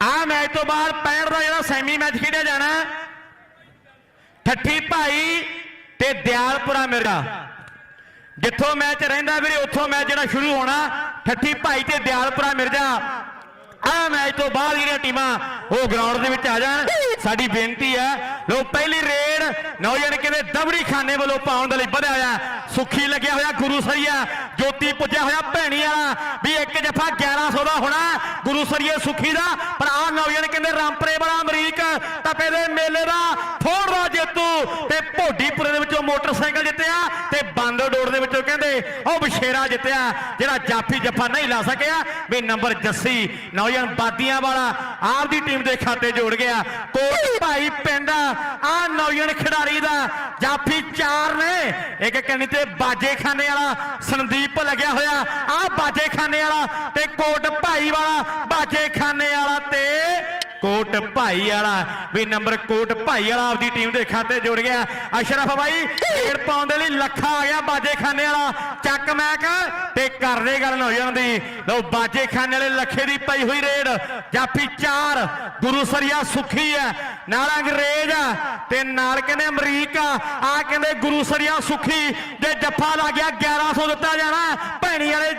ਆ ਮੈਚ ਤੋਂ ਬਾਅਦ 65 ਦਾ ਜਿਹੜਾ ਸੈਮੀ ਮੈਚ ਖੇਡਿਆ ਜਾਣਾ, ਠੱਠੀ ਭਾਈ ਤੇ ਦਿਆਲਪੁਰਾ ਮਿਰਜ਼ਾ। ਜਿੱਥੋਂ ਮੈਚ ਰਹਿੰਦਾ ਵੀਰੇ, ਉੱਥੋਂ ਮੈਚ ਜਿਹੜਾ ਸ਼ੁਰੂ ਹੋਣਾ, ਠੱਠੀ ਭਾਈ ਤੇ ਦਿਆਲਪੁਰਾ ਮਿਰਜ਼ਾ। ਆ ਮੈਚ ਤੋਂ ਬਾਅਦ ਜਿਹੜੀਆਂ ਟੀਮਾਂ ਉਹ ਗਰਾਊਂਡ ਦੇ ਵਿੱਚ ਆ ਜਾਣ। ਸਾਡੀ ਬੇਨਤੀ ਹੈ ਲੋ ਪਹਿਲੀ ਰੇਡ ਨੌਜਵਾਨ ਕਹਿੰਦੇ ਦਬੜੀ ਖਾਨੇ ਵੱਲੋਂ ਪਾਉਣ ਦੇ ਲਈ ਵਧਿਆ ਹੋਇਆ, ਸੁੱਖੀ ਲੱਗਿਆ ਹੋਇਆ ਗੁਰੂ ਸਰੀਆ, ਜੋਤੀ ਪੁੱਜਿਆ ਹੋਇਆ ਭੈਣੀ ਵਾਲਾ, ਵੀ ਇੱਕ ਜਫਾ 1100 ਦਾ ਹੋਣਾ, ਗੁਰੂ ਸਰੀਏ ਸੁੱਖੀ ਦਾ, ਪਰ ਆ ਨੌਜਵਾਨ ਕਹਿੰਦੇ ਰਾਮਪਰੇ ਵਾਲਾ ਅਮਰੀਕ ਤਪੇ ਦੇ ਮੇਲੇ ਦਾ ਫੋੜ ਦਾ ਜੇਤੂ ਤੇ ਭੋਡੀਪੁਰੇ ਦੇ ਵਿੱਚੋਂ ਮੋਟਰਸਾਈਕਲ ਜਿੱਤਿਆ ਤੇ ਬਾਂਦਰ ਦੇ ਵਿੱਚੋਂ ਕਹਿੰਦੇ, ਉਹ ਬਸ਼ੇਰਾ ਜਿੱਤਿਆ, ਜਿਹੜਾ ਜਾਫੀ ਜੱਫਾ ਨਹੀਂ ਲਾ ਸਕਿਆ। ਵੀ ਨੰਬਰ ਜੱਸੀ, ਨੌਜਵਾਨ ਬਾਦੀਆਂ ਵਾਲਾ ਆਪਦੀ ਟੀਮ ਦੇ ਖਾਤੇ ਜੋੜ ਗਿਆ। ਕੋਟ ਭਾਈ ਪਿੰਡ ਆ ਨੌਜਵਾਨ ਖਿਡਾਰੀ ਦਾ ਜਾਫੀ ਚਾਰ ਨੇ। ਇੱਕ ਕਹਿੰਦੀ ਤੇ ਬਾਜੇ ਖਾਨੇ ਵਾਲਾ ਸੰਦੀਪ ਲੱਗਿਆ ਹੋਇਆ, ਆ ਬਾਜੇ ਖਾਨੇ ਵਾਲਾ ਤੇ ਕੋਟ ਭਾਈ ਵਾਲਾ ਬਾਜੇ ਖਾਨੇ ਵਾਲਾ ਤੇ ਕੋਟ ਭਾਈ ਵਾਲਾ, ਵੀ ਨੰਬਰ ਕੋਟ ਭਾਈ ਵਾਲਾ ਆਪਦੀ ਟੀਮ ਦੇ ਖਾਤੇ ਜੁੜ ਗਿਆ। ਅਸ਼ਰਫ ਬਾਈ ਢੇੜ ਪਾਉਣ ਦੇ ਲਈ ਲੱਖਾ ਆ ਗਿਆ ਬਾਜੇ ਖਾਨੇ ਵਾਲਾ। ਚੱਕ ਮੈਕ ਤੇ ਕਰਦੇ ਗੱਲ ਹੋ ਜਾਂਦੀ ਲਓ, ਬਾਜੇ ਖਾਨੇ ਵਾਲੇ ਲੱਖੇ ਦੀ ਪਈ ਹੋਈ ਰੇਡ। ਜਾਫੀ 4 ਗੁਰੂ ਸਰੀਆ ਸੁਖੀ ਹੈ। ਨਾਲ ਅੰਗਰੇਜ਼ ਆ ਤੇ ਨਾਲ ਕਹਿੰਦੇ ਅਮਰੀਕਾ ਆ। ਕਹਿੰਦੇ ਗੁਰੂ ਸਰੀਆ ਸੁਖੀ। ਤੇ ਜੱਫਾ ਲੱਗ ਗਿਆ 1100 ਦਿੱਤਾ ਜਾਣਾ। ਭੈਣੀ ਵਾਲੇ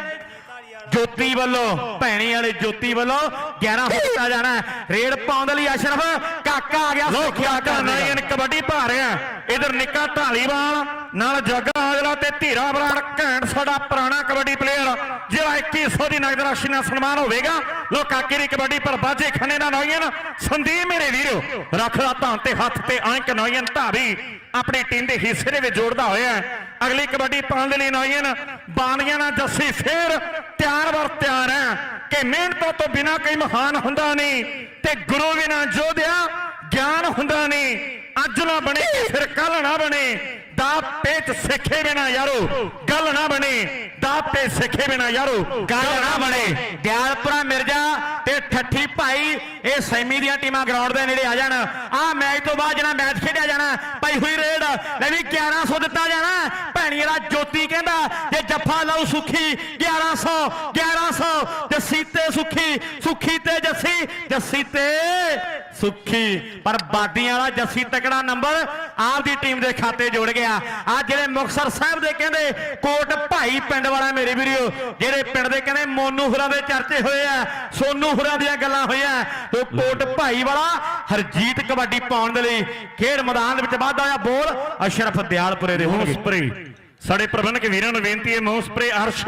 ਜੋਤੀ ਵੱਲੋਂ ਭੈਣੀ ਵਾਲੇ ਜੋਤੀ ਵੱਲੋਂ 1100 ਦਿੱਤਾ ਜਾਣਾ। ਰੇਡ ਪਾਉਣ ਦੇ ਲਈ ਅਸ਼ਰਫ ਕਾਕਾ ਆ ਗਿਆ ਸੁਖਿਆ ਕਾਕਾ ਨਾਇਨ ਕਬੱਡੀ ਪਾ ਰਿਹਾ। ਇਧਰ ਨਿੱਕਾ ਢਾਲੀਵਾਲ ਨਾਲ ਜੱਗਾ ਆਜਲਾ ਤੇ ਧੀਰਾ ਬਰਾੜ ਘੈਂਟ ਸਾਡਾ ਪੁਰਾਣਾ ਕਬੱਡੀ ਪਲੇਅਰ ਜਿਹੜਾ 2100 ਦੀ ਨਗਦ ਰਾਸ਼ੀ ਨਾਲ ਸਨਮਾਨ ਹੋਵੇਗਾ। ਲੋ ਕਾਕੇ ਦੀ ਕਬੱਡੀ ਪਰ ਬਾਜੇ ਖੰਨੇ ਦਾ ਨੌਜਨ ਸੰਦੀਪ ਮੇਰੇ ਵੀਰੋ ਰੱਖਦਾ ਧਾਨ ਤੇ ਹੱਥ ਤੇ ਅੰਕ ਨੌਜਨ ਧਾਰੀ ਆਪਣੀ ਟੀਮ ਦੇ ਹਿੱਸੇ ਦੇ ਵਿੱਚ ਜੋੜਦਾ ਹੋਇਆ। ਅਗਲੀ ਕਬੱਡੀ ਪਾਉਣ ਦੇ ਲਈ ਨੌਜਨ ਬਾਣੀਆਂ ਨਾਲ ਜੱਸੀ ਫੇਰ ਤਿਆਰ ਵਰ ਤਿਆਰ ਹੈ ਕਿ ਮਿਹਨਤਾਂ ਤੋਂ ਬਿਨਾ ਕੋਈ ਮਹਾਨ ਹੁੰਦਾ ਨਹੀਂ ਤੇ ਗੁਰੂ ਬਿਨਾ ਜੋਧਿਆ, ਗਿਆਨ ਹੁੰਦਾ ਨਹੀਂ। ਅੱਜ ਨਾ ਬਣੇ ਫਿਰ ਕੱਲ ਨਾ ਬਣੇ। ਦਾ ਪੇਚ ਸਿੱਖੇ ਬਿਨਾ ਯਾਰੋ, ਗੱਲ ਨਾ ਬਣੇ। ਦਾ ਪੇ ਸਿੱਖੇ ਬਿਨਾ ਯਾਰੋ ਗੱਲ ਨਾ ਬਣੇ। ਦਿਆਲਪੁਰਾ ਮਿਰਜ਼ਾ ਤੇ ਠੱਠੀ ਭਾਈ ਇਹ ਸੈਮੀ ਦੀਆਂ ਟੀਮਾਂ ਗਰਾਊਂਡ ਦੇ ਨੇੜੇ ਆ ਜਾਣ। ਆਹ ਮੈਚ ਤੋਂ ਬਾਅਦ ਜਿਹੜਾ ਮੈਚ ਖੇਡਿਆ ਜਾਣਾ ਪਈ ਹੋਈ ਰੇਡ ਲੈ ਵੀ 1100 ਦਿੱਤਾ ਜਾਣਾ। ਭੈਣੀ ਵਾਲਾ ਜੋਤੀ ਕਹਿੰਦਾ ਜੇ ਜੱਫਾ ਲਾਉ ਸੁਖੀ 1100 1100 ਜੱਸੀ ਤੇ ਸੁਖੀ ਸੁਖੀ ਤੇ ਜੱਸੀ ਜੱਸੀ ਤੇ ਸੁਖੀ। ਪਰ ਬਾਦੀਆਂ ਵਾਲਾ ਜੱਸੀ ਤਕੜਾ ਨੰਬਰ ਆਪਦੀ ਟੀਮ ਦੇ ਖਾਤੇ ਜੋੜ ਗਿਆ। ਆ ਜਿਹੜੇ ਮੁਕਸਰ ਸਾਹਿਬ ਦੇ ਕਹਿੰਦੇ ਕੋਟ ਭਾਈ ਪਿੰਡ ਵਾਲਾ ਮੇਰੇ ਵੀਰੋ ਜਿਹੜੇ ਪਿੰਡ ਦੇ ਕਹਿੰਦੇ ਮੋਨੂ ਹੁਰਾਂ ਦੇ ਚਰਚੇ ਹੋਏ ਆ ਸੋਨੂ ਹੁਰਾਂ ਦੀਆਂ ਗੱਲਾਂ ਹੋਈਆਂ ਤੇ ਕੋਟ ਭਾਈ ਵਾਲਾ ਹਰਜੀਤ ਕਬੱਡੀ ਪਾਉਣ ਦੇ ਲਈ ਖੇਡ ਮੈਦਾਨ ਦੇ ਵਿੱਚ ਵਾਧਾ ਆਇਆ ਬੋਲ ਅਸ਼ਰਫ ਦਿਆਲਪੁਰੇ ਦੇ ਹੋਣਗੇ। ਮੋਸਪਰੇ ਸਾਡੇ ਪ੍ਰਬੰਧਕ ਵੀਰਾਂ ਨੂੰ ਬੇਨਤੀ ਹੈ ਮੋਸਪਰੇ ਅਰਸ਼।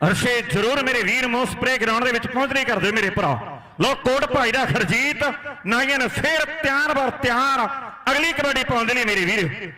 ਅਰਸ਼ੇ ਜ਼ਰੂਰ ਮੇਰੇ ਵੀਰ ਮੋਸਪਰੇ ਗਰਾਊਂਡ ਦੇ ਵਿੱਚ ਪਹੁੰਚਣੀ ਕਰ ਦਿਓ ਮੇਰੇ ਭਰਾ। ਲੋ ਕੋਟ ਭਾਈ ਦਾ ਖਰਜੀਤ ਨਾਇਨ ਫੇਰ ਤਿਆਰ ਵਰ ਤਿਆਰ ਅਗਲੀ ਕਬੱਡੀ ਪਾਉਣ ਦੇ ਲਈ ਮੇਰੇ ਵੀਰ।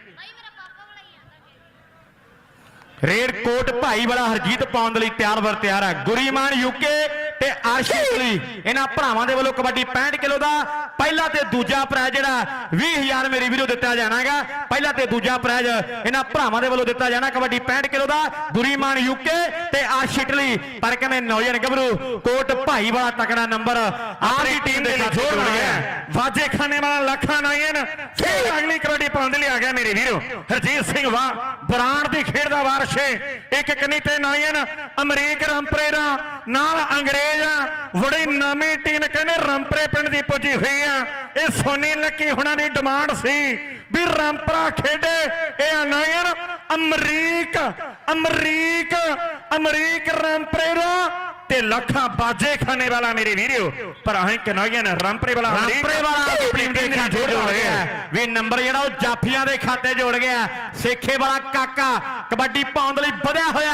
ਰੇਡ ਕੋਟ ਭਾਈ ਵਾਲਾ ਹਰਜੀਤ ਪਾਉਣ ਦੇ ਲਈ ਤਿਆਰ ਵਰ ਤਿਆਰ ਹੈ। ਗੁਰੀਮਾਨ ਯੂਕੇ ਤੇ ਅਰਸ਼ਦੀਪ ਲਈ ਇਹਨਾਂ ਭਰਾਵਾਂ ਦੇ ਵੱਲੋਂ ਕਬੱਡੀ 65 ਕਿਲੋ ਦਾ ਪਹਿਲਾ ਤੇ ਦੂਜਾ ਪ੍ਰਾਈਜ਼ ਜਿਹੜਾ 20000 ਮੇਰੀ ਵੀਰੋ ਦਿੱਤਾ ਜਾਣਾਗਾ। ਪਹਿਲਾ ਤੇ ਦੂਜਾ ਪ੍ਰਾਈਜ਼ ਇਹਨਾਂ ਭਰਾਵਾਂ ਦੇ ਵੱਲੋਂ ਦਿੱਤਾ ਜਾਣਾ ਕਬੱਡੀ 65 ਕਿਲੋ ਦਾ ਗੁਰੀਮਾਨ ਯੂਕੇ ਤੇ ਅਰਸ਼ਦੀਪ ਲਈ ਪਰ ਕਹਿੰਦੇ ਨੌਜਵਾਨ ਗੱਭਰੂ ਕੋਟ ਭਾਈ ਵਾਲਾ ਤਕੜਾ ਨੰਬਰ ਆਪਦੀ ਟੀਮ ਦੇ ਨਾਲ ਜੋੜ ਗਿਆ। ਵਾਜੇ ਖਾਨੇ ਵਾਲਾ ਲੱਖਾਂ ਨਾਇਨ ਫੇਰ ਅਗਲੀ ਕਬੱਡੀ ਪਾਉਣ ਦੇ ਲਈ ਆ ਗਿਆ ਮੇਰੇ ਵੀਰੋ। ਹਰਜੀਤ ਸਿੰਘ ਵਾ ਬਰਾੜ ਦੀ ਖੇਡ ਦਾ ਵਾਰਸ਼ ਇੱਕ ਕਨੀ ਤੇ ਨਾਇਨ ਅਮਰੀਕ ਰੰਪਰੇ ਦਾ ਨਾਲ ਅੰਗਰੇਜ਼ ਆ। ਬੜੀ ਨਵੀਂ ਟੀਮ ਕਹਿੰਦੇ ਰੰਪਰੇ ਪਿੰਡ ਦੀ ਪੁੱਜੀ ਹੋਈ ਆ। ਇਹ ਸੋਨੀ ਲੱਕੀ ਹੁਣਾਂ ਦੀ ਡਿਮਾਂਡ ਸੀ ਵੀ ਰੰਪਰਾ ਖੇਡੇ। ਇਹ ਨਾਇਨ ਅਮਰੀਕ ਅਮਰੀਕ ਅਮਰੀਕ ਰੰਪਰੇ ਦਾ। ਤੇ ਲੱਖਾਂ ਬਾਜੇ ਖਾਨੇ ਵਾਲਾ ਮੇਰੇ ਵੀਰੋ। ਪਰ ਅਸੀਂ ਕਨਾਈਆਂ ਨੇ ਰੰਪਰੇ ਵਾਲਾ ਰਾਮਪਰੇ ਵਾਲਾ ਆਪਣੀ ਟੀਮ ਦੇ ਖਾਤੇ ਜੋੜ ਗਿਆ। ਵੀ ਨੰਬਰ ਜਿਹੜਾ ਉਹ ਜਾਫੀਆਂ ਦੇ ਖਾਤੇ ਜੋੜ ਗਿਆ। ਸੇਖੇ ਵਾਲਾ ਕਾਕਾ ਕਬੱਡੀ ਪਾਉਣ ਲਈ ਵਧਿਆ ਹੋਇਆ।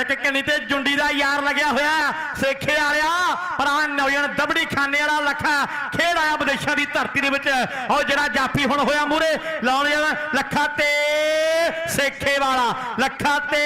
ਇੱਕ ਕਿੰਨੀ ਤੇ ਜੁੰਡੀ ਦਾ ਯਾਰ ਲੱਗਿਆ ਹੋਇਆ। ਸੇਖੇ ਵਾਲਿਆ ਪਰ ਆ ਨੌਜਵਾਨ ਦਬੜੀ ਖਾਨੇ ਵਾਲਾ ਲੱਖਾ ਖੇਡ ਆਇਆ ਵਿਦੇਸ਼ਾਂ ਦੀ ਧਰਤੀ ਦੇ ਵਿੱਚ। ਉਹ ਜਿਹੜਾ ਜਾਫੀ ਹੁਣ ਹੋਇਆ ਮੂਰੇ ਲਾਉਣ ਵਾਲਾ ਲੱਖਾ ਤੇ ਸੇਖੇ ਵਾਲਾ ਲੱਖਾ ਤੇ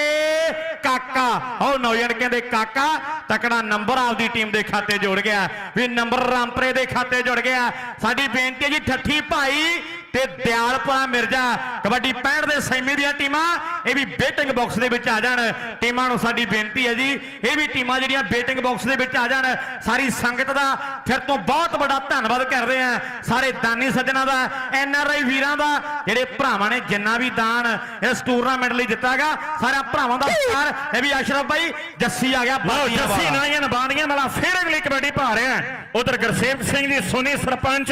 ਕਾਕਾ। ਉਹ ਨੌਜਵਾਨ ਕਹਿੰਦੇ ਕਾਕਾ ਤਕੜਾ ਨੰਬਰ ਆਪਦੀ ਟੀਮ ਦੇ ਖਾਤੇ ਜੋੜ ਗਿਆ। ਵੀ ਨੰਬਰ ਰਾਮਪਰੇ ਦੇ ਖਾਤੇ ਜੁੜ ਗਿਆ। ਸਾਡੀ ਬੇਨਤੀ ਹੈ ਜੀ, ਠੱਠੀ ਭਾਈ ਤੇ ਦਿਆਲਪੁਰਾ ਮਿਰਜ਼ਾ ਕਬੱਡੀ 65 ਦੇ ਸੈਮੀ ਦੀਆਂ ਟੀਮਾਂ ਇਹ ਵੀ ਬੇਟਿੰਗ ਬਾਕਸ ਦੇ ਵਿੱਚ ਆ ਜਾਣ। ਟੀਮਾਂ ਨੂੰ ਸਾਡੀ ਬੇਨਤੀ ਹੈ ਜੀ ਇਹ ਵੀ ਟੀਮਾਂ ਜਿਹੜੀਆਂ ਬੇਟਿੰਗ ਬਾਕਸ ਦੇ ਵਿੱਚ ਆ ਜਾਣ। ਸਾਰੀ ਸੰਗਤ ਦਾ ਫਿਰ ਤੋਂ ਬਹੁਤ ਵੱਡਾ ਧੰਨਵਾਦ ਕਰਦੇ ਆ ਸਾਰੇ ਦਾਨੀ ਸੱਜਣਾ ਦਾ ਐਨ ਆਰ ਆਈ ਵੀਰਾਂ ਦਾ ਜਿਹੜੇ ਭਰਾਵਾਂ ਨੇ ਜਿੰਨਾ ਵੀ ਦਾਨ ਇਸ ਟੂਰਨਾਮੈਂਟ ਲਈ ਦਿੱਤਾਗਾ ਸਾਰਿਆਂ ਭਰਾਵਾਂ ਦਾ ਪਿਆਰ ਇਹ ਵੀ ਅਸ਼ਰਫ ਭਾਈ ਜੱਸੀ ਆ ਗਿਆ ਜੱਸੀ। ਨਾਈਆਂ ਬਾਣੀਆਂ ਵਾਲਾ ਫੇਰ ਅਗਲੀ ਕਬੱਡੀ ਪਾ ਰਿਹਾ ਉਧਰ ਗੁਰਸੇਵ ਸਿੰਘ ਜੀ ਸੋਨੀ ਸਰਪੰਚ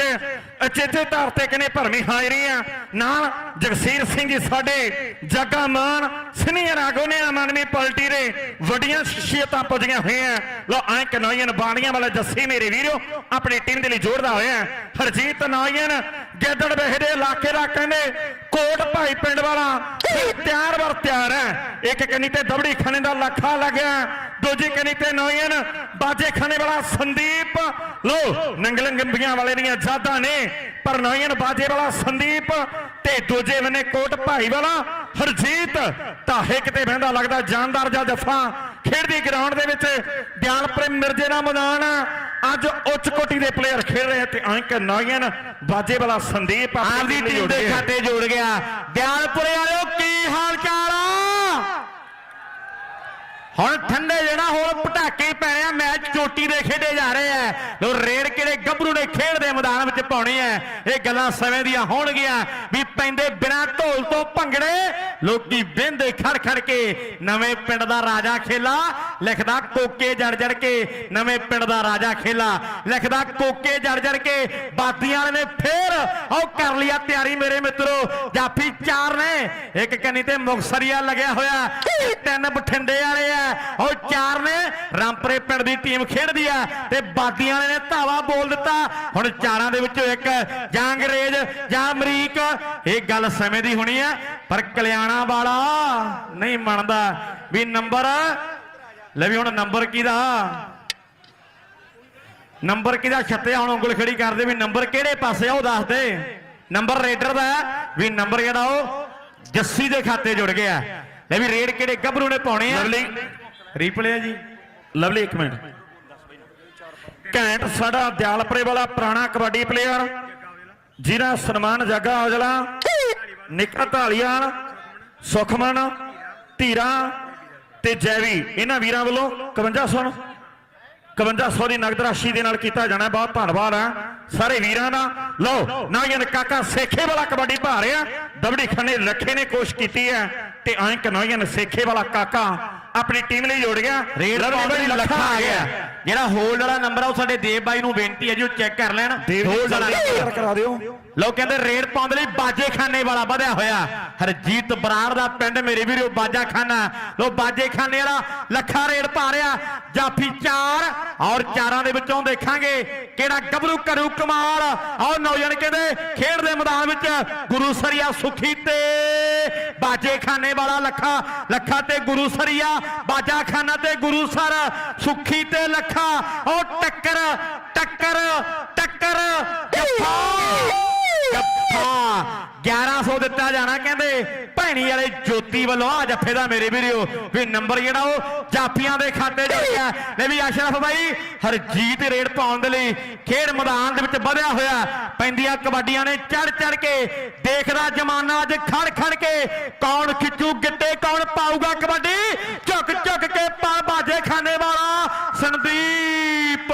ਅਚੇਤੇ ਧਾਰ ਤੇ ਕਿਨੇ ਭਰਮੀ ਹਾਜ਼ਰੀ ਆ ਨਾਲ ਜਗਸੀਰ ਸਿੰਘ ਜੀ ਸਾਡੇ ਜੱਗਾ ਮਾਨ, ਸੀਨੀਅਰ ਆਗੂ ਨੇ ਅਮਨਵੀ ਪਲਟੀ ਦੇ ਵੱਡੀਆਂ ਸ਼ਖਸੀਅਤਾਂ ਪੁੱਜੀਆਂ ਹੋਈਆਂ। ਲੋ ਐਂ ਕਨਾਈਆਂ ਬਾਣੀਆਂ ਵਾਲਾ ਜੱਸੀ ਮੇਰੇ ਵੀਰੋ, ਆਪਣੀ ਟੀਮ ਦੇ ਲਈ ਜੋੜਦਾ ਹੋਇਆ। ਹਰਜੀਤ ਨਾਈਆਂ ਗੇਦੜ ਬਹਿਦੇ ਇਲਾਕੇ ਦਾ ਕਹਿੰਦੇ, ਕੋਟ ਭਾਈ ਪਿੰਡ ਵਾਲਾ। ਤਿਆਰ ਵਰ ਤਿਆਰ ਹੈ। ਇੱਕ ਕੰਨੀ ਤੇ ਦਬੜੀ ਖਾਨੇ ਦਾ ਲੱਖਾ ਲੱਗਿਆ। ਦੂਜੀ ਕੰਨੀ ਤੇ ਨੋਇਨ ਬਾਜੇ ਖਾਨੇ ਵਾਲਾ ਸੰਦੀਪ। ਲੋ ਨੰਗਲੰ ਗੰਬੀਆਂ ਵਾਲੇ ਦੀਆਂ ਜਾਦਾਂ ਨੇ, ਪਰ ਨੋਇਨ ਬਾਜੇ ਵਾਲਾ ਸੰਦੀਪ ਤੇ ਦੂਜੇ ਬੰਨੇ ਕੋਟ ਭਾਈ ਵਾਲਾ ਹਰਜੀਤ ਤਾਹੇ ਕਿਤੇ ਬਹਿੰਦਾ ਲੱਗਦਾ ਜਾਨਦਾਰ ਜਾਂ ਜੱਫਾ ਖੇਡਦੀ ਗਰਾਊਂਡ ਦੇ ਵਿੱਚ ਦਿਆਲਪੁਰ ਮਿਰਜੇ ਦਾ ਮੈਦਾਨ। ਅੱਜ ਉੱਚ ਕੋਟੀ ਦੇ ਪਲੇਅਰ ਖੇਡ ਰਹੇ ਤੇ ਅੰਕ ਨੋਇਨ ਬਾਜੇ ਵਾਲਾ ਸੰਦੀਪ ਆਪਦੀ ਟੀਮ ਦੇ। ਖਾਤੇ ਜੋੜ ਗਿਆ ਦਿਆਲਪੁਰੇ ਵਾਲਿਓ ਕੀ ਹਾਲ ਚਾਲ ਆ ਹੁਣ ਠੰਡੇ ਜਿਹੜਾ ਹੋਰ ਪਟਾਕੇ ਪੈਣੇ ਆ, ਮੈਚ ਚੋਟੀ ਦੇ ਖੇਡੇ ਜਾ ਰਹੇ ਆ। ਲੋ, ਰੇਡ ਕਿਹੜੇ ਗੱਭਰੂ ਨੇ ਖੇਡ ਦੇ ਮੈਦਾਨ ਵਿੱਚ ਪਾਉਣੇ ਐ ਇਹ ਗੱਲਾਂ ਸਮੇਂ ਦੀਆਂ ਹੋਣਗੀਆਂ ਵੀ ਪੈਂਦੇ ਬਿਨਾ ਢੋਲ ਤੋਂ ਭੰਗੜੇ, ਲੋਕੀ ਬਹਿੰਦੇ ਖੜ ਖੜ ਕੇ, ਨਵੇਂ ਪਿੰਡ ਦਾ ਰਾਜਾ ਖੇਲਾ, ਲਿਖਦਾ ਕੋਕੇ ਜੜ ਜੜ ਕੇ, ਨਵੇਂ ਪਿੰਡ ਦਾ ਰਾਜਾ ਖੇਲਾ, ਲਿਖਦਾ ਕੋਕੇ ਜੜ ਜੜ ਕੇ, ਬਾਦੀਆਂ ਵਾਲੇ ਨੇ ਫੇਰ ਉਹ ਕਰ ਲਿਆ ਤਿਆਰੀ, ਮੇਰੇ ਮਿੱਤਰੋ, ਜਾਫੀ ਚਾਰ ਨੇ, ਇੱਕ ਕੰਨੀ ਤੇ ਮੁਕਸਰੀਆ ਲੱਗਿਆ ਹੋਇਆ ਤਿੰਨ ਬਠਿੰਡੇ ਵਾਲੇ ਆ। ਉਹ ਚਾਰ ਨੇ। ਰਾਮਪੁਰੇ ਪਿੰਡ ਦੀ ਟੀਮ ਖੇਡਦੀ ਆ ਤੇ ਬਾਦੀਆਂ ਨੇ ਧਾਵਾ ਬੋਲ ਦਿੱਤਾ। ਹੁਣ ਚਾਰਾਂ ਦੇ ਵਿੱਚੋਂ ਇੱਕ ਜਾਂ ਅੰਗਰੇਜ਼ ਜਾਂ ਅਮਰੀਕ। ਇਹ ਗੱਲ ਸਮੇਂ ਦੀ ਹੋਣੀ ਆ, ਪਰ ਕਲਿਆਣਾ ਵਾਲਾ ਨਹੀਂ ਮੰਨਦਾ। ਵੀ ਨੰਬਰ, ਲੈ ਵੀ ਹੁਣ ਨੰਬਰ ਕਿਹਦਾ? ਨੰਬਰ ਕਿਹਦਾ ਛੱਤਿਆ? ਹੁਣ ਉਂਗਲ ਖੜੀ ਕਰਦੇ ਵੀ ਨੰਬਰ ਕਿਹੜੇ ਪਾਸੇ ਆ, ਉਹ ਦੱਸ ਦੇ। ਨੰਬਰ ਰੇਡਰ ਦਾ ਵੀ ਨੰਬਰ ਜਿਹੜਾ ਉਹ? ਜੱਸੀ ਦੇ ਖਾਤੇ ਜੁੜ ਗਿਆ। ਲੈ ਵੀ ਰੇਡ ਕਿਹੜੇ ਗੱਭਰੂ ਨੇ ਪਾਉਣੇ ਆ। ਲਵਲੀ ਰੀਪਲੇ ਆ ਜੀ। ਲਵਲੀ, ਇੱਕ ਮਿੰਟ। ਘੈਂਟ ਸਾਡਾ ਦਿਆਲਪੁਰੇ ਵਾਲਾ ਪੁਰਾਣਾ ਕਬੱਡੀ ਪਲੇਅਰ ਜਿਹਦਾ ਸਨਮਾਨ ਜੱਗਾ ਔਜਲਾ, ਨਿੱਕਾ ਢਾਲੀਵਾਲ ਸੁਖਮਨ, ਧੀਰਾ ਤੇ ਜੈਵੀ। ਇਹਨਾਂ ਵੀਰਾਂ ਵੱਲੋਂ 5100 ਨੂੰ 5100 ਦੀ ਨਗਦ ਰਾਸ਼ੀ ਦੇ ਨਾਲ ਕੀਤਾ ਜਾਣਾ। ਬਹੁਤ ਧੰਨਵਾਦ ਹੈ ਸਾਰੇ ਵੀਰਾਂ ਦਾ। ਲਓ, ਨਾਗਨ ਕਾਕਾ ਸੇਖੇ ਵਾਲਾ ਕਬੱਡੀ ਭਾ ਰਿਹਾ ਦਬੜੀ ਖੰਨੇ ਲੱਖੇ ਨੇ, ਕੋਸ਼ਿਸ਼ ਕੀਤੀ ਹੈ ਤੇ ਐਂ ਨਾਗਨ ਸੇਖੇ ਵਾਲਾ ਕਾਕਾ ਆਪਣੀ ਟੀਮ ਲਈ ਜੋੜ ਗਿਆ। ਰੇਡ ਪਾਉਣ ਲਈ ਲੱਖਾ ਆ ਗਿਆ। ਜਿਹੜਾ ਹੋਲਡ ਵਾਲਾ ਨੰਬਰ ਆ ਉਹ ਸਾਡੇ ਦੇਵ ਬਾਈ ਨੂੰ ਬੇਨਤੀ ਹੈ ਜੀ ਉਹ ਚੈੱਕ ਕਰ ਲੈਣ। ਹੋਲਡ ਵਾਲਾ। ਕਰਾ ਦਿਓ। ਲੋਕ ਕਹਿੰਦੇ ਰੇਡ ਪਾਉਣ ਲਈ ਬਾਜੇ ਖਾਨੇ ਵਾਲਾ ਵਧਿਆ ਹੋਇਆ। ਹਰਜੀਤ ਬਰਾੜ ਦਾ ਪਿੰਡ ਮੇਰੇ ਵੀਰੋ ਬਾਜਾ ਖਾਨਾ ਲੋ ਬਾਜੇ ਖਾਨੇ ਵਾਲਾ ਲੱਖਾ ਰੇਡ ਪਾ ਰਿਹਾ। ਜਾਫੀ ਚਾਰ ਔਰ ਚਾਰਾਂ ਦੇ ਵਿੱਚੋਂ ਦੇਖਾਂਗੇ ਕਿਹੜਾ ਗੱਭਰੂ ਕਰੂ ਕਮਾਲ। ਔਰ ਨੌਜਵਾਨ ਕਹਿੰਦੇ ਖੇਡ ਦੇ ਮੈਦਾਨ ਵਿੱਚ ਗੁਰੂ ਸਰੀਆ ਸੁਖੀ ਤੇ ਬਾਜੇ ਖਾਨੇ ਵਾਲਾ ਲੱਖਾ ਲੱਖਾ ਤੇ ਗੁਰੂ ਸਰੀਆ ਬਾਜਾ ਖਾਨਾ ਤੇ ਗੁਰੂ ਸਰ, ਸੁਖੀ ਤੇ ਲੱਖਾ। ਉਹ ਟੱਕਰ ਟੱਕਰ ਟੱਕਰ ਜੱਫਾ ਜੱਫਾ 1100 ਦਿੱਤਾ ਜਾਣਾ, ਕਹਿੰਦੇ, ਭੈਣੀ ਵਾਲੇ ਜੋਤੀ ਵੱਲੋਂ ਆ ਜੱਫੇ ਦਾ ਮੇਰੇ ਵੀਰੋ, ਵੀ ਨੰਬਰ ਜਿਹੜਾ ਉਹ ਜਾਫੀਆਂ ਦੇ ਖਾਤੇ ਜੁੜ ਗਿਆ ਲੈ ਵੀ ਅਸ਼ਰਫ ਬਾਈ, ਹਰਜੀਤ ਰੇਡ ਪਾਉਣ ਦੇ ਲਈ ਖੇਡ ਮੈਦਾਨ ਦੇ ਵਿੱਚ ਵਧਿਆ ਹੋਇਆ। ਪੈਂਦੀਆਂ ਕਬੱਡੀਆਂ ਨੇ ਚੜ ਚੜ ਕੇ ਦੇਖਦਾ ਜਮਾਨਾ ਅੱਜ ਖੜ ਖੜ ਕੇ। ਕੌਣ ਖਿੱਚੂ, ਗਿੱਟੇ ਕੌਣ ਪਾਊਗਾ ਕਬੱਡੀ? ਝੁਕ ਝੁਕ ਕੇ ਪਾ ਬਾਜੇ ਖਾਨੇ ਵਾਲਾ ਸੰਦੀਪ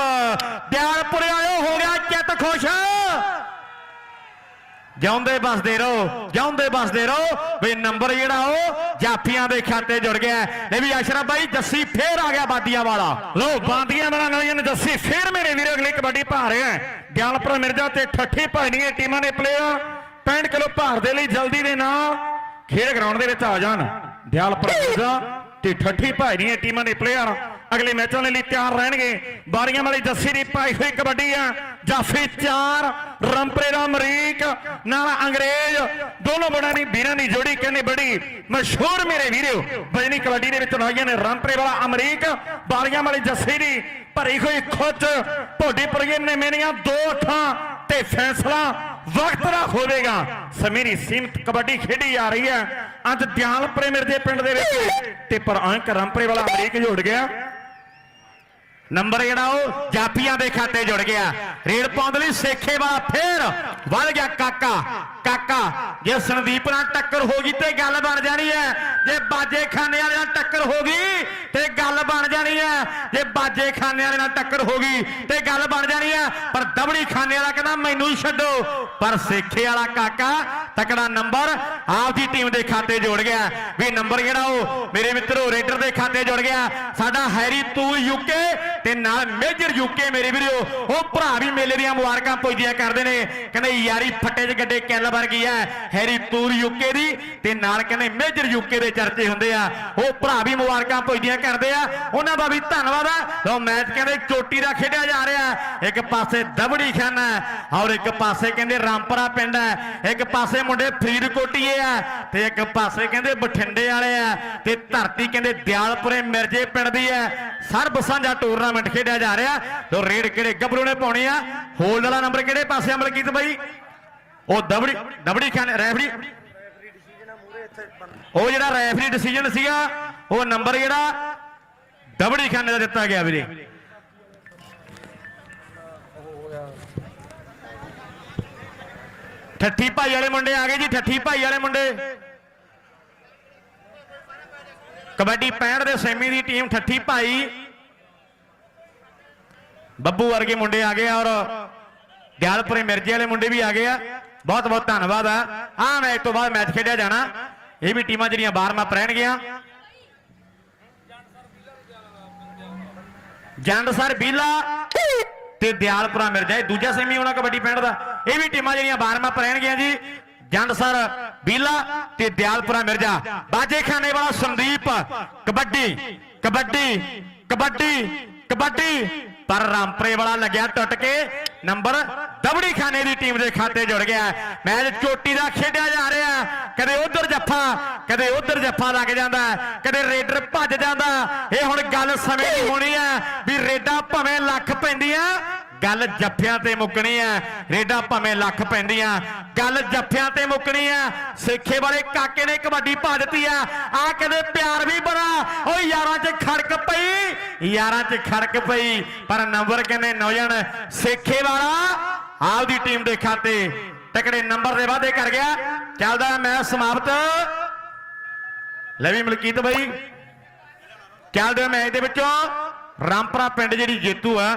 ਦਿਆਲਪੁਰੇ ਵਾਲਿਓ ਹੋ ਗਿਆ ਚਿੱਤ ਖੁਸ਼ ਜਿਉਂਦੇ ਬਸਦੇ ਰਹੋ, ਜਿਉਂਦੇ ਬਸਦੇ ਰਹੋ। ਵੀ ਨੰਬਰ ਜਿਹੜਾ ਉਹ ਜਾਫੀਆਂ ਦੇ ਖਾਤੇ ਜੁੜ ਗਿਆ। ਇਹ ਵੀ ਅਸ਼ਰਫ ਬਾਈ, ਜੱਸੀ ਫੇਰ ਆ ਗਿਆ ਬਾਦੀਆਂ ਵਾਲਾ। ਲੋ ਬਾਂਦੀਆਂ ਵਾਲਾ ਨੌਜਵਾਨ ਜੱਸੀ ਫੇਰ ਮੇਰੇ ਵੀਰੋ, ਅਗਲੀ ਕਬੱਡੀ ਪਾ ਰਿਹਾ ਦਿਆਲਪੁਰ, ਮਿਰਜ਼ਾ ਤੇ ਠੱਠੀ ਭਾਈਨੀਆਂ ਟੀਮਾਂ ਦੇ ਪਲੇਅਰ 65 ਕਿਲੋ ਭਾਰ ਦੇ ਲਈ ਜਲਦੀ ਦੇ ਨਾਲ ਖੇਡ ਗਰਾਊਂਡ ਦੇ ਵਿੱਚ ਆ ਜਾਣ। ਦਿਆਲਪੁਰ, ਮਿਰਜ਼ਾ ਤੇ ਠੱਠੀ ਭਾਈਨੀਆਂ ਟੀਮਾਂ ਦੇ ਪਲੇਅਰ ਅਗਲੇ ਮੈਚਾਂ ਦੇ ਲਈ ਤਿਆਰ ਰਹਿਣਗੇ। ਬਾਰੀਆਂ ਵਾਲੀ ਜੱਸੀ ਦੀ ਪਾਈ ਹੋਈ ਕਬੱਡੀ ਆ। ਜਾਫੀ ਚਾਰ, ਰੰਪਰੇ ਅਮਰੀਕ, ਨਾਲ ਅੰਗਰੇਜ਼, ਦੋਨੋਂ ਬੜਾਂ ਦੀ ਵੀਰਾਂ ਦੀ ਜੋੜੀ ਕਹਿੰਦੇ ਬੜੀ ਮਸ਼ਹੂਰ ਮੇਰੇ ਵੀਰੋ। ਬਜਨੀ ਕਬੱਡੀ ਦੇ ਵਿੱਚ ਨੌਜਵਾਨ ਨੇ ਰੰਪਰੇ ਵਾਲਾ ਅਮਰੀਕ ਬਾਰੀਆਂ ਵਾਲੇ ਜੱਸੀ ਦੀ ਭਰੀ ਹੋਈ ਖੁੱਚ ਭੋਡੀ ਪਰਗੇ ਨੇ ਮੇਰੀਆਂ ਦੋ ਅੱਖਾਂ ਤੇ ਫੈਸਲਾ ਵਕਤ ਦਾ ਹੋਵੇਗਾ। ਸਮੇਰੀ ਸੀਮਤ ਕਬੱਡੀ ਖੇਡੀ ਜਾ ਰਹੀ ਹੈ। ਅੱਜ ਦਿਆਲਪੁਰੇ ਮਿਰਜੇ ਪਿੰਡ ਦੇ ਵਿੱਚ ਤੇ ਪਰ ਅੰਕ ਰੰਪਰੇ ਵਾਲਾ ਅਮਰੀਕ ਜੁੜ ਗਿਆ। ਨੰਬਰ ਜਿਹੜਾ ਉਹ ਜਾਪੀਆਂ ਦੇ ਖਾਤੇ ਜੁੜ ਗਿਆ। ਰੇਡ ਪਾਉਣ ਦੇ ਲਈ ਸੇਖੇ ਵਾਲਾ ਫੇਰ ਵੱਧ ਗਿਆ ਕਾਕਾ। ਕਾਕਾ, ਜੇ ਸੰਦੀਪ ਨਾਲ ਟੱਕਰ ਹੋ ਗਈ ਤੇ ਗੱਲ ਬਣ ਜਾਣੀ ਹੈ। ਜੇ ਬਾਜੇ ਖਾਨੇ ਵਾਲੇ ਨਾਲ ਟੱਕਰ ਹੋ ਗਈ ਤੇ ਗੱਲ ਬਣ ਜਾਣੀ ਹੈ। ਜੇ ਬਾਜੇ ਖਾਨੇ ਵਾਲੇ ਨਾਲ ਟੱਕਰ ਹੋ ਗਈ ਤੇ ਗੱਲ ਬਣ ਜਾਣੀ ਹੈ। ਪਰ ਦਬੜੀ ਖਾਨੇ ਵਾਲਾ ਕਹਿੰਦਾ, ਮੈਨੂੰ ਹੀ ਛੱਡੋ। ਪਰ ਸੇਖੇ ਵਾਲਾ ਕਾਕਾ ਤਕੜਾ ਨੰਬਰ ਆਪਦੀ ਟੀਮ ਦੇ ਖਾਤੇ ਜੋੜ ਗਿਆ। ਵੀ ਨੰਬਰ ਜਿਹੜਾ ਉਹ? ਮੇਰੇ ਮਿੱਤਰੋ, ਰੇਡਰ ਦੇ ਖਾਤੇ ਜੋੜ ਗਿਆ। ਸਾਡਾ ਹੈਰੀ, ਤੂੰ ਯੂਕੇ ਤੇ ਨਾਲ ਮੇਜਰ ਯੂਕੇ ਮੇਰੇ ਵੀਰੋ। ਉਹ ਭਰਾ ਵੀ ਮੇਲੇ ਦੀਆਂ ਮੁਬਾਰਕਾਂ ਪੁੱਜਦੀਆਂ ਕਰਦੇ ਨੇ। ਕਹਿੰਦੇ, ਯਾਰੀ ਫੱਟੇ 'ਚ ਗੱਡੇ ਕਿੱਲ ਵਰਗੀ ਹੈ ਹੈਰੀ ਤੂਰ ਯੂਕੇ ਦੀ ਤੇ ਨਾਲ ਕਹਿੰਦੇ ਮੇਜਰ ਯੂਕੇ ਦੇ ਚਰਚੇ ਹੁੰਦੇ ਆ। ਉਹ ਭਰਾ ਵੀ ਮੁਬਾਰਕਾਂ ਪੁੱਜਦੀਆਂ ਕਰਦੇ ਆ। ਉਹਨਾਂ ਦਾ ਵੀ ਧੰਨਵਾਦ ਆ। ਲੋ ਮੈਚ ਕਹਿੰਦੇ ਚੋਟੀ ਦਾ ਖੇਡਿਆ ਜਾ ਰਿਹਾ ਇੱਕ ਪਾਸੇ ਦਬੜੀ ਖਾਨਾ ਹੈ ਔਰ ਇੱਕ ਪਾਸੇ ਕਹਿੰਦੇ ਰਾਮਪਰਾ ਪਿੰਡ ਹੈ ਇੱਕ ਪਾਸੇ ਮੁੰਡੇ ਫਰੀਦਕੋਟੀਏ ਆ ਤੇ ਇੱਕ ਪਾਸੇ ਕਹਿੰਦੇ ਬਠਿੰਡੇ ਵਾਲੇ ਆ। ਤੇ ਧਰਤੀ ਕਹਿੰਦੇ ਦਿਆਲਪੁਰੇ ਮਿਰਜੇ ਪਿੰਡ ਦੀ ਹੈ ਸਰਬ ਸਾਂਝਾ ਟੂਰਨਾਮੈਂਟ ਖੇਡਿਆ ਜਾ ਰਿਹਾ। ਤੇ ਰੇਡ ਕਿਹੜੇ ਗੱਭਰੂ ਨੇ ਪਾਉਣੀ ਆ? ਹੋਲਡ ਵਾਲਾ ਨੰਬਰ ਕਿਹੜੇ ਪਾਸੇ ਅਮਲ ਕੀਤਾ ਬਾਈ? ਉਹ ਦਬੜੀ ਦਬੜੀ ਖਾਨੇ ਰੈਫਰੀ ਉਹ ਜਿਹੜਾ ਰੈਫਰੀ ਡਿਸੀਜਨ ਸੀਗਾ, ਉਹ ਨੰਬਰ ਜਿਹੜਾ ਦਬੜੀ ਖਾਨੇ ਦਾ ਦਿੱਤਾ ਗਿਆ ਵੀਰੇ। ਠੱਠੀ ਭਾਈ ਵਾਲੇ ਮੁੰਡੇ ਆ ਗਏ ਜੀ, ਠੱਠੀ ਭਾਈ ਵਾਲੇ ਮੁੰਡੇ। ਕਬੱਡੀ 65 ਦੇ ਸੈਮੀ ਦੀ ਟੀਮ ਠੱਠੀ ਭਾਈ। ਬੱਬੂ ਵਰਗੇ ਮੁੰਡੇ ਆ ਗਏ ਔਰ ਦਿਆਲਪੁਰੇ ਮਿਰਜੇ ਵਾਲੇ ਮੁੰਡੇ ਵੀ ਆ ਗਏ ਆ। ਬਹੁਤ ਬਹੁਤ ਧੰਨਵਾਦ ਆ ਆ ਮੈਚ ਤੋਂ ਬਾਅਦ ਮੈਚ ਖੇਡਿਆ ਜਾਣਾ ਇਹ ਵੀ ਟੀਮਾਂ ਜਿਹੜੀਆਂ ਬਾਹਰ ਮਾਪ ਰਹਿਣਗੀਆਂ ਜੰਡ ਸਰ ਬੀਲਾ ਤੇ ਦਿਆਲਪੁਰਾ ਮਿਰਜਾ ਇਹ ਦੂਜਾ ਸੈਮੀ ਹੋਣਾ ਕਬੱਡੀ ਪਿੰਡ ਦਾ ਇਹ ਵੀ ਟੀਮਾਂ ਜਿਹੜੀਆਂ ਬਾਹਰ ਮਾਪ ਰਹਿਣਗੀਆਂ ਜੀ ਜੰਡ ਸਰ ਬੀਲਾ ਤੇ ਦਿਆਲਪੁਰਾ ਮਿਰਜਾ ਬਾਜੇ ਖਾਨੇ ਵਾਲਾ ਸੰਦੀਪ ਕਬੱਡੀ ਕਬੱਡੀ ਕਬੱਡੀ ਕਬੱਡੀ ਪਰ ਰਾਮਪਰੇ ਵਾਲਾ ਲੱਗਿਆ ਟੁੱਟ ਕੇ ਨੰਬਰ ਦਬੜੀ ਖਾਨੇ ਦੀ ਟੀਮ ਦੇ ਖਾਤੇ ਜੁੜ ਗਿਆ ਮੈਚ ਚੋਟੀ ਦਾ ਖੇਡਿਆ ਜਾ ਰਿਹਾ ਕਦੇ ਉਧਰ ਜੱਫਾ, ਕਦੇ ਉਧਰ ਜੱਫਾ ਲੱਗ ਜਾਂਦਾ ਕਦੇ ਰੇਡਰ ਭੱਜ ਜਾਂਦਾ ਇਹ ਹੁਣ ਗੱਲ ਸਮੇਂ ਦੀ ਹੋਣੀ ਹੈ ਵੀ ਰੇਡਾਂ ਭਾਵੇਂ ਲੱਖ ਪੈਂਦੀਆਂ, ਗੱਲ ਜੱਫਿਆਂ ਤੇ ਮੁੱਕਣੀ ਆ ਰੇਡਾਂ ਭਾਵੇਂ ਲੱਖ ਪੈਂਦੀਆਂ, ਗੱਲ ਜੱਫਿਆਂ ਤੇ ਮੁੱਕਣੀ ਆ ਸੇਖੇ ਵਾਲੇ ਕਾਕੇ ਨੇ ਕਬੱਡੀ ਪਾ ਦਿੱਤੀ ਆ ਆ ਕਦੇ ਪਿਆਰ ਵੀ ਬਣਾ ਓ ਯਾਰਾਂ 'ਚ ਖੜਕ ਪਈ, ਯਾਰਾਂ 'ਚ ਖੜਕ ਪਈ। ਪਰ ਨੰਬਰ ਕਹਿੰਦੇ ਨੌਜਣ, ਸੇਖੇ ਵਾਲਾ ਆਪਦੀ ਟੀਮ ਦੇ ਖਾਤੇ ਤਕੜੇ ਨੰਬਰ ਦੇ ਵਾਅਦੇ ਕਰ ਗਿਆ। ਚੱਲਦਾ ਮੈਚ ਸਮਾਪਤ। ਲੈ ਵੀ ਮਲਕੀਤ ਬਾਈ। ਚੱਲਦੇ ਮੈਚ ਦੇ ਵਿੱਚੋਂ। ਰਾਮਪਰਾ ਪਿੰਡ ਜਿਹੜੀ ਜੇਤੂ ਆ